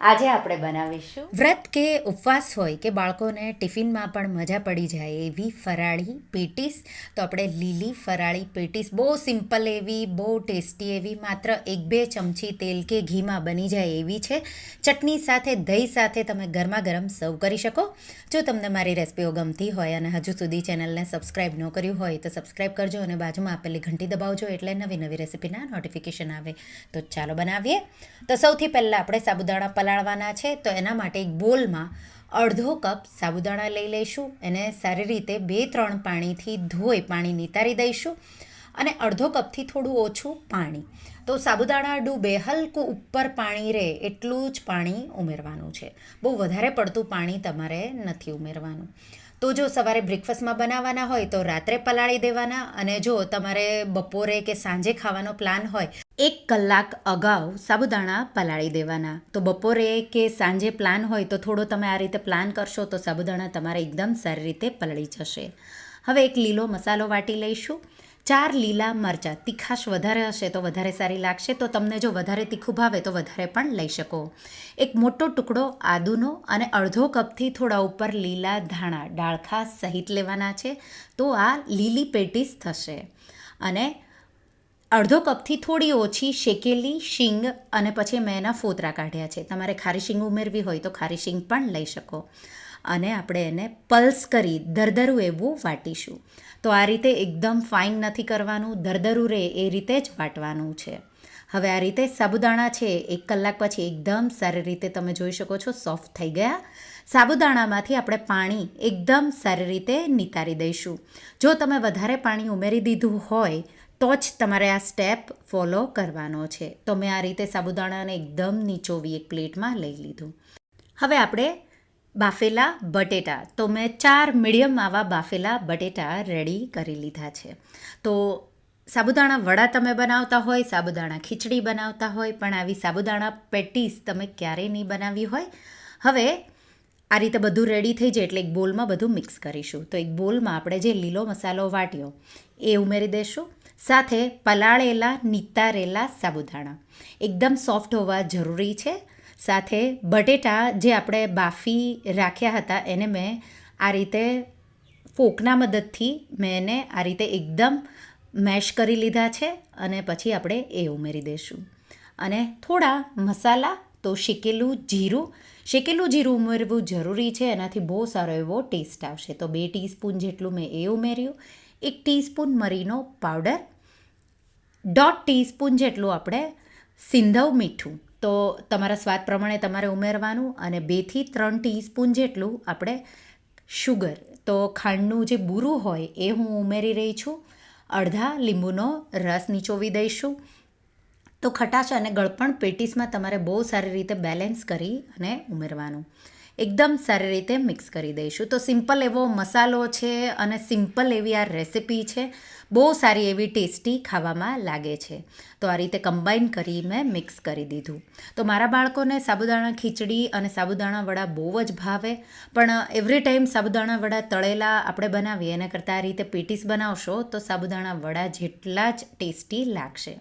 આજે આપણે બનાવીશું વ્રત કે ઉપવાસ હોય કે બાળકોને ટિફિનમાં પણ મજા પડી જાય એવી ફરાળી પેટીસ, તો આપણે લીલી ફરાળી પેટીસ, બહુ સિમ્પલ એવી, બહુ ટેસ્ટી એવી, માત્ર એક બે ચમચી તેલ કે ઘીમાં બની જાય એવી છે. ચટણી સાથે, દહીં સાથે તમે ગરમા ગરમ સર્વ કરી શકો. જો તમને મારી રેસિપીઓ ગમતી હોય અને હજુ સુધી ચેનલને સબસ્ક્રાઈબ ન કર્યું હોય તો સબસ્ક્રાઈબ કરજો અને બાજુમાં આપેલી ઘંટી દબાવજો એટલે નવી નવી રેસિપીના નોટિફિકેશન આવે. તો ચાલો બનાવીએ. તો સૌથી પહેલાં આપણે સાબુદાણા પલાળવાના છે, તો એના માટે એક બોલમાં અડધો કપ સાબુદાણા લઈ લઈશું. એને સારી રીતે બે ત્રણ પાણીથી ધોઈ પાણી નિતારી દઈશું અને અડધો કપથી થોડું ઓછું પાણી. તો સાબુદાણા ડૂબે, હલકું ઉપર પાણી રહે, એટલું જ પાણી ઉમેરવાનું છે. બહુ વધારે પડતું પાણી તમારે નથી ઉમેરવાનું. તો જો સવારે બ્રેકફાસ્ટમાં બનાવવાના હોય તો રાત્રે પલાળી દેવાના અને જો તમારે બપોરે કે સાંજે ખાવાનો પ્લાન હોય એક કલાક અગાઉ સાબુદાણા પલાળી દેવાના. તો બપોરે કે સાંજે પ્લાન હોય તો થોડો તમે આ રીતે પ્લાન કરશો તો સાબુદાણા તમારે એકદમ સારી રીતે પલળી જશે. હવે એક લીલો મસાલો વાટી લઈશું. ચાર લીલા મરચાં. તીખાશ વધારે હશે તો વધારે સારી લાગશે. તો તમને જો વધારે તીખું ભાવે તો વધારે પણ લઈ શકો. એક મોટો ટુકડો આદુનો અને અડધો કપથી થોડા ઉપર લીલા ધાણા. ડાળખા સહિત લેવાના છે. તો આ લીલી પેટીસ થશે. અને અડધો કપથી થોડી ઓછી શેકેલી શીંગ અને પછી મેં એના ફોતરા કાઢ્યા છે. તમારે ખારી શીંગ ઉમેરવી હોય તો ખારી શીંગ પણ લઈ શકો. અને આપણે એને પલ્સ કરી દરદરું એવું વાટીશું. તો આ રીતે એકદમ ફાઇન નથી કરવાનું, દરદરું રહે એ રીતે જ વાટવાનું છે. હવે આ રીતે સાબુદાણા છે, એક કલાક પછી એકદમ સારી રીતે તમે જોઈ શકો છો, સોફ્ટ થઈ ગયા. સાબુદાણામાંથી આપણે પાણી એકદમ સારી રીતે નિતારી દઈશું. જો તમે વધારે પાણી ઉમેરી દીધું હોય તો જ તમારે આ સ્ટેપ ફોલો કરવાનો છે. તો મેં આ રીતે સાબુદાણાને એકદમ નીચોવી એક પ્લેટમાં લઈ લીધું. હવે આપણે બાફેલા બટેટા, તો મેં ચાર મીડિયમ આવા બાફેલા બટેટા રેડી કરી લીધા છે. તો સાબુદાણા વડા તમે બનાવતા હોય, સાબુદાણા ખીચડી બનાવતા હોય, પણ આવી સાબુદાણા પેટીસ તમે ક્યારેય નહીં બનાવી હોય. હવે આ રીતે બધું રેડી થઈ જાય એટલે એક બોલમાં બધું મિક્સ કરીશું. તો એક બોલમાં આપણે જે લીલો મસાલો વાટ્યો, એ ઉમેરી દઈશું સાથે પલાળેલા, નિતારેલા સાબુદાણા. એકદમ સોફ્ટ હોવા જરૂરી છે. સાથે બટેટા જે આપણે બાફી રાખ્યા હતા, એને મેં આ રીતે ફોકના મદદથી મેં એને આ રીતે એકદમ મેશ કરી લીધા છે અને પછી આપણે એ ઉમેરી દઈશું. અને થોડા મસાલા, તો શેકેલું જીરું. શેકેલું જીરું ઉમેરવું જરૂરી છે, એનાથી બહુ સારો એવો ટેસ્ટ આવશે. તો બે ટીસ્પૂન જેટલું મેં એ ઉમેર્યું. એક ટીસ્પૂન મરીનો પાવડર, દોઢ ટીસ્પૂન જેટલું આપણે સિંધવ મીઠું. તો તમારા સ્વાદ પ્રમાણે તમારે ઉમેરવાનું અને બેથી ત્રણ ટીસ્પૂન જેટલું આપણે શુગર. તો ખાંડનું જે બૂરું હોય એ હું ઉમેરી રહી છું. અડધા લીંબુનો રસ નીચોવી દઈશું. તો ખટાશ અને ગળપણ પેટીસમાં તમારે બહુ સારી રીતે બેલેન્સ કરી અને ઉમેરવાનું. એકદમ સારી રીતે મિક્સ કરી દઈશું. તો સિમ્પલ એવો મસાલો છે અને સિમ્પલ એવી આ રેસિપી છે. બહુ સારી એવી ટેસ્ટી ખાવામાં લાગે છે. તો આ રીતે કમ્બાઈન કરી મેં મિક્સ કરી દીધું. તો મારા બાળકોને સાબુદાણા ખીચડી અને સાબુદાણા વડા બહુ જ ભાવે. પણ એવરી ટાઈમ સાબુદાણા વડા તળેલા આપણે બનાવીએ એના કરતાં આ રીતે પેટીસ બનાવશો તો સાબુદાણા વડા જેટલા જ ટેસ્ટી લાગશે.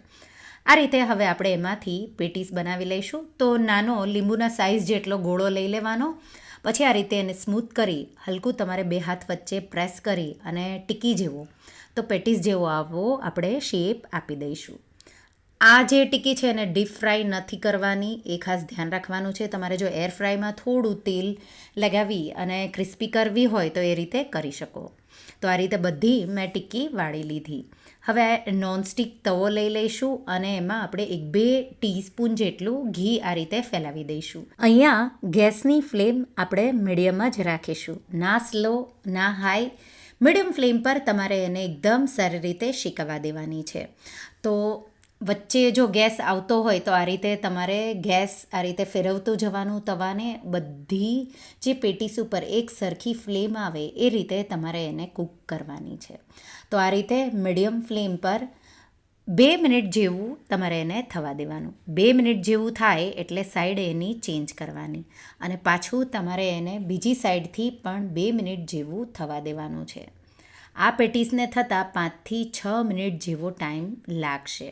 આ રીતે હવે આપણે એમાંથી પેટીસ બનાવી લઈશું. તો નાનો લીંબુના સાઇઝ જેટલો ગોળો લઈ લેવાનો. પછી આ રીતે એને સ્મૂથ કરી, હલકું તમારે બે હાથ વચ્ચે પ્રેસ કરી અને ટીકી જેવો. તો પેટીસ જેવો આવો આપણે શેપ આપી દઈશું. આ જે ટીકી છે એને ડીપ ફ્રાય નથી કરવાની, એ ખાસ ધ્યાન રાખવાનું છે. તમારે જો એર ફ્રાયમાં થોડું તેલ લગાવી અને ક્રિસ્પી કરવી હોય તો એ રીતે કરી શકો. તો આ રીતે બધી મેં ટીકી વાળી લીધી. હવે નોનસ્ટિક તવો લઈ લઈશું અને એમાં આપણે એક બે ટીસ્પૂન જેટલું ઘી આ રીતે ફેલાવી દઈશું. અહીંયા ગેસની ફ્લેમ આપણે મીડિયમમાં જ રાખીશું. ના સ્લો, ના હાઈ. મીડિયમ ફ્લેમ પર તમારે એને એકદમ સારી રીતે શીકવવા દેવાની છે. તો વચ્ચે જો ગેસ આવતો હોય તો આ રીતે તમારે ગેસ આ રીતે ફેરવતું જવાનું તવાને બધી જે પેટીસ ઉપર એક સરખી ફ્લેમ આવે એ રીતે તમારે એને કૂક કરવાની છે. તો આ રીતે મીડિયમ ફ્લેમ પર બે મિનિટ જેવું તમારે એને થવા દેવાનું. બે મિનિટ જેવું થાય એટલે સાઈડ એની ચેન્જ કરવાની અને પાછું તમારે એને બીજી સાઈડથી પણ બે મિનિટ જેવું થવા દેવાનું છે. આ પેટીસને થતાં પાંચથી છ મિનિટ જેવો ટાઈમ લાગશે.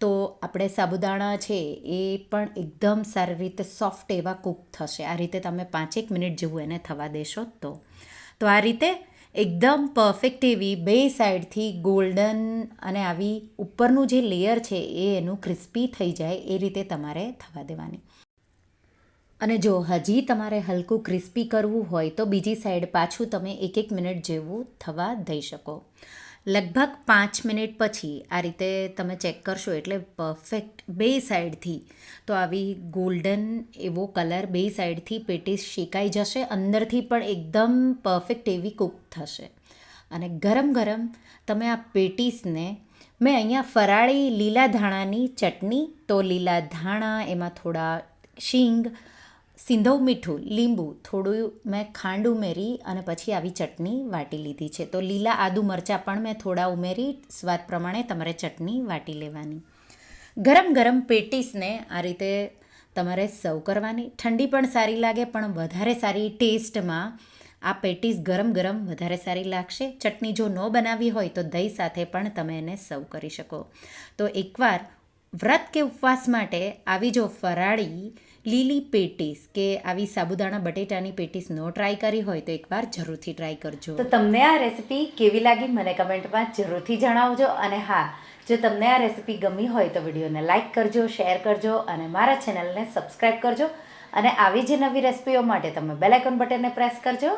તો આપણે સાબુદાણા છે એ પણ એકદમ સારી રીતે સોફ્ટ એવા કૂક થશે. આ રીતે તમે પાંચેક મિનિટ જેવું એને થવા દેશો તો. તો આ રીતે એકદમ પરફેક્ટ એવી બે સાઈડથી ગોલ્ડન અને આવી ઉપરનું જે લેયર છે એ એનું ક્રિસ્પી થઈ જાય એ રીતે તમારે થવા દેવાની. અને જો હજી તમારે હલકું ક્રિસ્પી કરવું હોય, તો બીજી સાઈડ પાછું તમે એક એક મિનિટ જેવું થવા દઈ શકો. લગભગ પાંચ મિનિટ પછી આ રીતે તમે ચેક કરશો એટલે પરફેક્ટ બે સાઈડથી, તો આવી ગોલ્ડન એવો કલર બે સાઈડથી પેટીસ શેકાઈ જશે, અંદરથી પણ એકદમ પરફેક્ટ એવી કૂક થશે. અને ગરમ ગરમ તમે આ પેટીસને, મેં અહીંયા ફરાળી લીલા ધાણાની ચટણી, તો લીલા ધાણા, એમાં થોડા શીંગ સિંધવ મીઠું, લીંબુ, થોડું મેં ખાંડ ઉમેરી અને પછી આવી ચટણી વાટી લીધી છે. તો લીલા આદુ મરચાં પણ મેં થોડા ઉમેરી, સ્વાદ પ્રમાણે તમારે ચટણી વાટી લેવાની. ગરમ ગરમ પેટીસને આ રીતે તમારે સર્વ કરવાની. ઠંડી પણ સારી લાગે, પણ વધારે સારી ટેસ્ટમાં આ પેટીસ ગરમ ગરમ વધારે સારી લાગશે. ચટણી જો ન બનાવી હોય તો દહીં સાથે પણ તમે એને સર્વ કરી શકો. તો એકવાર વ્રત કે ઉપવાસ માટે આવી જો ફરાળી લીલી પેટીસ કે આવી સાબુદાણા, બટેટાની પેટીસ નો ટ્રાય કરી હોય તો એકવાર જરૂરથી ટ્રાય કરજો. તો તમને આ રેસિપી કેવી લાગી મને કમેન્ટમાં જરૂરથી જણાવજો. અને હા, જો તમને આ રેસિપી ગમી હોય તો વિડીયોને લાઇક કરજો શેર કરજો અને મારા ચેનલને સબસ્ક્રાઈબ કરજો. અને આવી જ નવી રેસિપીઓ માટે તમે બેલ આઇકોન બટનને પ્રેસ કરજો.